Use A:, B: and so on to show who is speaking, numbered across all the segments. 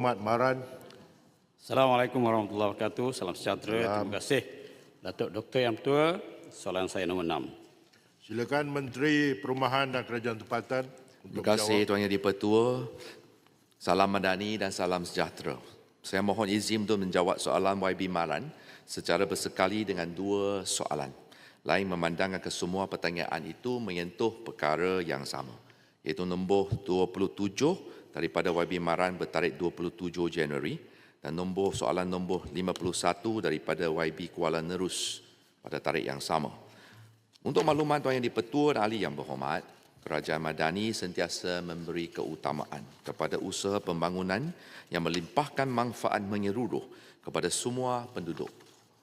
A: Ahmad Maran.
B: Assalamualaikum warahmatullahi wabarakatuh. Salam sejahtera. Terima kasih. Datuk Doktor Yang Tua, soalan saya nombor enam.
A: Silakan Menteri Perumahan dan Kerajaan Tempatan untuk
C: Terima kasih
A: menjawab.
C: Tuan Yang di-Pertua. Salam madani dan salam sejahtera. Saya mohon izin untuk menjawab soalan YB Maran secara bersekali dengan dua soalan. Lain memandangkan kesemua pertanyaan itu menyentuh perkara yang sama. Iaitu nombor 27 daripada YB Maran bertarikh 27 Januari dan nombor soalan nombor 51 daripada YB Kuala Nerus pada tarikh yang sama. Untuk makluman Tuan Yang di-Pertua dan ahli yang berhormat, Kerajaan Madani sentiasa memberi keutamaan kepada usaha pembangunan yang melimpahkan manfaat menyeluruh kepada semua penduduk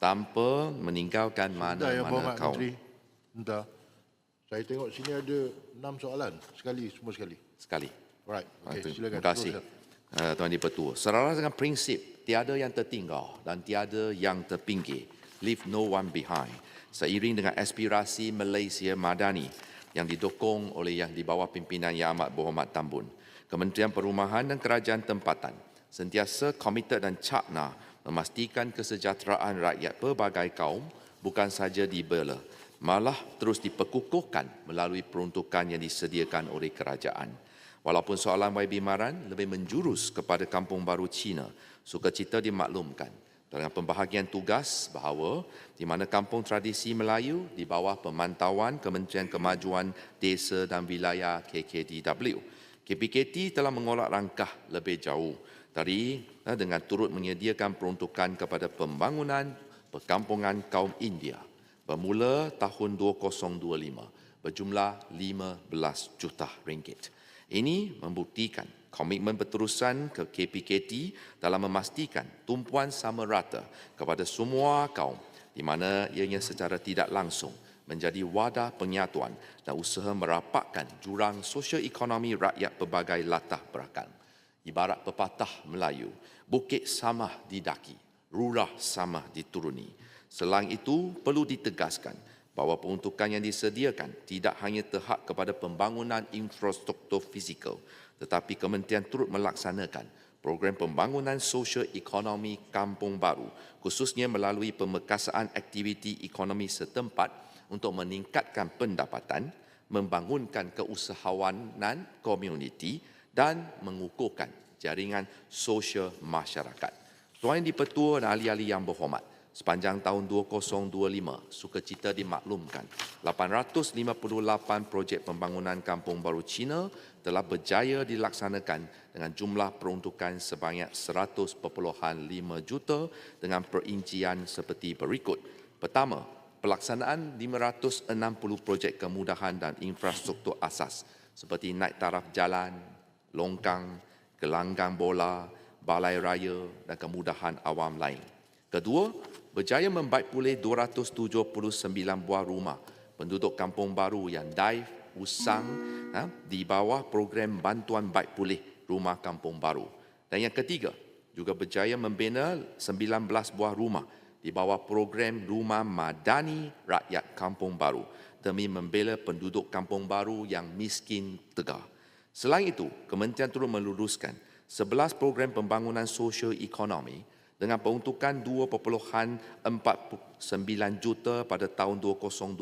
C: tanpa meninggalkan mana-mana kaum.
A: Menteri. Sebentar. Saya tengok sini ada enam soalan. Sekali, semua sekali.
C: Sekali.
A: Alright,
C: Ah,
A: okay,
C: tu-
A: silakan.
C: Terima kasih. Uh, Tuan Di-Pertua. Selaras dengan prinsip tiada yang tertinggal dan tiada yang terpinggir. Leave no one behind. Seiring dengan aspirasi Malaysia Madani yang didukung oleh yang di bawah pimpinan Yang Amat Berhormat Tambun. Kementerian Perumahan dan Kerajaan Tempatan sentiasa komited dan cakna memastikan kesejahteraan rakyat pelbagai kaum bukan saja dibela, malah terus diperkukuhkan melalui peruntukan yang disediakan oleh kerajaan. Walaupun soalan YB Maran lebih menjurus kepada Kampung Baru Cina, sukacita dimaklumkan dengan pembahagian tugas bahawa di mana kampung tradisi Melayu di bawah pemantauan Kementerian Kemajuan Desa dan Wilayah KKDW. KPKT telah mengolak langkah lebih jauh dari eh, dengan turut menyediakan peruntukan kepada pembangunan perkampungan kaum India bermula tahun 2025 berjumlah 15 juta ringgit. Ini membuktikan komitmen berterusan ke KPKT dalam memastikan tumpuan sama rata kepada semua kaum di mana ianya secara tidak langsung menjadi wadah penyatuan dan usaha merapatkan jurang sosio-ekonomi rakyat pelbagai latar belakang. Ibarat pepatah Melayu, bukit samah didaki, rurah samah dituruni. Selain itu, perlu ditegaskan bahawa peruntukan yang disediakan tidak hanya terhad kepada pembangunan infrastruktur fizikal, tetapi kementerian turut melaksanakan program pembangunan sosial ekonomi kampung baru, khususnya melalui pemekasaan aktiviti ekonomi setempat untuk meningkatkan pendapatan, membangunkan keusahawanan komuniti dan mengukuhkan jaringan sosial masyarakat. Tuan Yang di-Pertua dan ahli-ahli yang berhormat, sepanjang tahun 2025, sukacita dimaklumkan 858 projek pembangunan kampung baru Cina telah berjaya dilaksanakan dengan jumlah peruntukan sebanyak 100.5 juta dengan perincian seperti berikut. Pertama, pelaksanaan 560 projek kemudahan dan infrastruktur asas seperti naik taraf jalan, longkang, gelanggang bola, balai raya dan kemudahan awam lain. Kedua, berjaya membaik pulih 279 buah rumah penduduk kampung baru yang daif, usang ha, di bawah program bantuan baik pulih rumah kampung baru. Dan yang ketiga, juga berjaya membina 19 buah rumah di bawah program Rumah Madani Rakyat Kampung Baru demi membela penduduk kampung baru yang miskin tegar. Selain itu, Kementerian turut meluruskan 11 program pembangunan sosial ekonomi dengan peruntukan 2.49 juta pada tahun 2025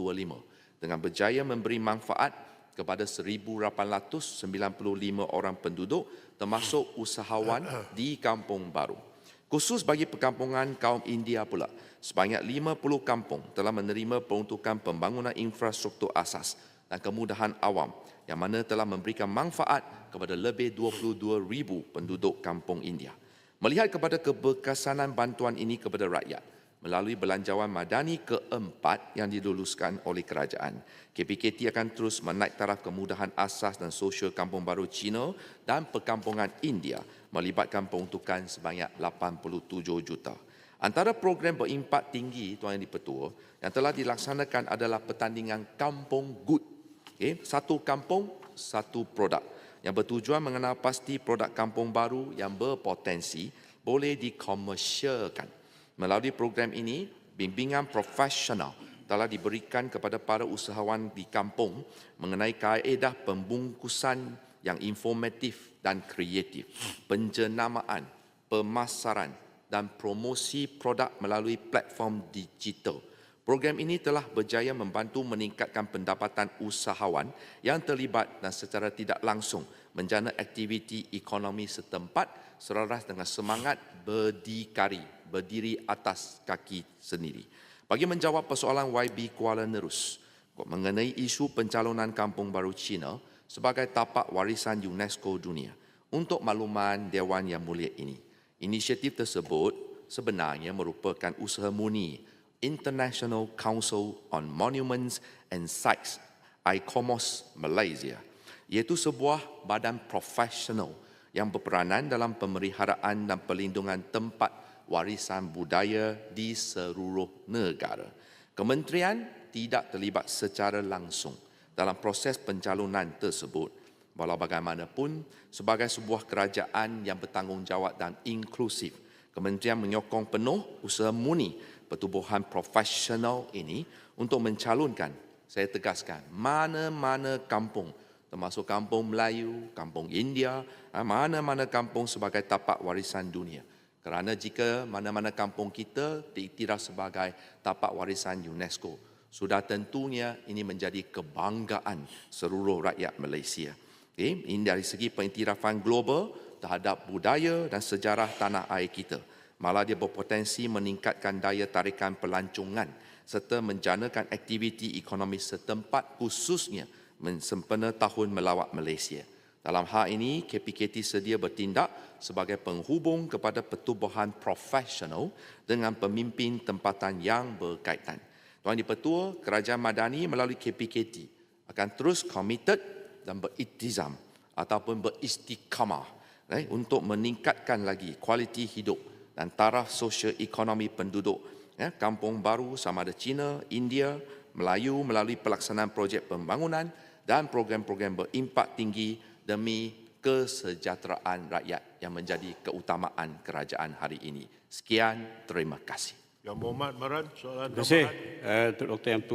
C: dengan berjaya memberi manfaat kepada 1,895 orang penduduk termasuk usahawan di kampung baru. Khusus bagi perkampungan kaum India pula, sebanyak 50 kampung telah menerima peruntukan pembangunan infrastruktur asas dan kemudahan awam yang mana telah memberikan manfaat kepada lebih 22,000 penduduk kampung India. Melihat kepada keberkesanan bantuan ini kepada rakyat melalui belanjawan madani keempat yang diluluskan oleh kerajaan, KPKT akan terus menaik taraf kemudahan asas dan sosial kampung baru Cina dan perkampungan India melibatkan peruntukan sebanyak 87 juta. Antara program berimpak tinggi Tuan Yang di-Pertua yang telah dilaksanakan adalah pertandingan Kampung Good. Okay? Satu kampung, satu produk yang bertujuan mengenal pasti produk kampung baru yang berpotensi boleh dikomersialkan. Melalui program ini, bimbingan profesional telah diberikan kepada para usahawan di kampung mengenai kaedah pembungkusan yang informatif dan kreatif, penjenamaan, pemasaran dan promosi produk melalui platform digital. Program ini telah berjaya membantu meningkatkan pendapatan usahawan yang terlibat dan secara tidak langsung menjana aktiviti ekonomi setempat selaras dengan semangat berdikari, berdiri atas kaki sendiri. Bagi menjawab persoalan YB Kuala Nerus mengenai isu pencalonan Kampung Baru Cina sebagai tapak warisan UNESCO dunia, untuk makluman Dewan Yang Mulia ini, inisiatif tersebut sebenarnya merupakan usaha murni International Council on Monuments and Sites ICOMOS Malaysia iaitu sebuah badan profesional yang berperanan dalam pemeliharaan dan perlindungan tempat warisan budaya di seluruh negara. Kementerian tidak terlibat secara langsung dalam proses pencalonan tersebut. Walau bagaimanapun, sebagai sebuah kerajaan yang bertanggungjawab dan inklusif, Kementerian menyokong penuh usaha murni pertubuhan profesional ini untuk mencalonkan, saya tegaskan, mana-mana kampung, termasuk kampung Melayu, kampung India, ah, mana-mana kampung sebagai tapak warisan dunia. Kerana jika mana-mana kampung kita diiktiraf sebagai tapak warisan UNESCO, sudah tentunya ini menjadi kebanggaan seluruh rakyat Malaysia. Okay? Ini dari segi pengiktirafan global terhadap budaya dan sejarah tanah air kita. Malah dia berpotensi meningkatkan daya tarikan pelancongan serta menjanakan aktiviti ekonomi setempat khususnya sempena tahun melawat Malaysia. Dalam hal ini, KPKT sedia bertindak sebagai penghubung kepada pertubuhan profesional dengan pemimpin tempatan yang berkaitan. Tuan Dipertua, Kerajaan Madani melalui KPKT akan terus committed dan beriktizam ataupun beristiqamah eh, untuk meningkatkan lagi kualiti hidup dan taraf sosial ekonomi penduduk ya, kampung baru sama ada China, India, Melayu melalui pelaksanaan projek pembangunan dan program-program berimpak tinggi demi kesejahteraan rakyat yang menjadi keutamaan kerajaan hari ini. Sekian, terima kasih.
A: Yang Muhammad Maran, soalan
B: Terima kasih Dr. Yang.